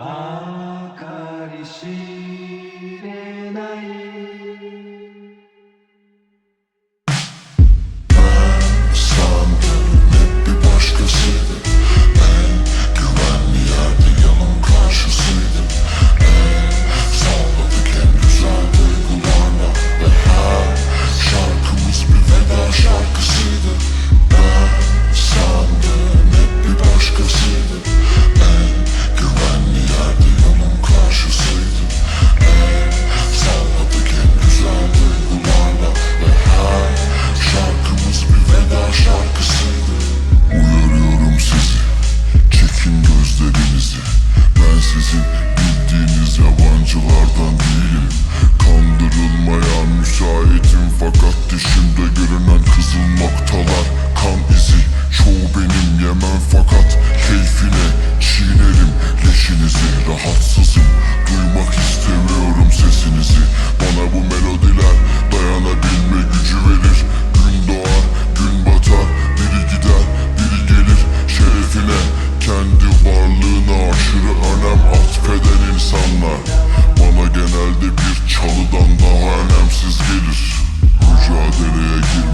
Akarishim. Düşümde görünen kızıl noktalar Kan izi. Çoğu benim yemem fakat Keyfine çiğnerim. Leşinizi Rahatsızım. Duymak istemiyorum sesinizi. Bana bu melodiler dayanabilme gücü verir. Gün doğar gün batar. Diri gider diri gelir. Şerefine kendi varlığına aşırı önem atfeden insanlar. Bana genelde bir çalıdan daha önemsiz gelir. Jovem Nerd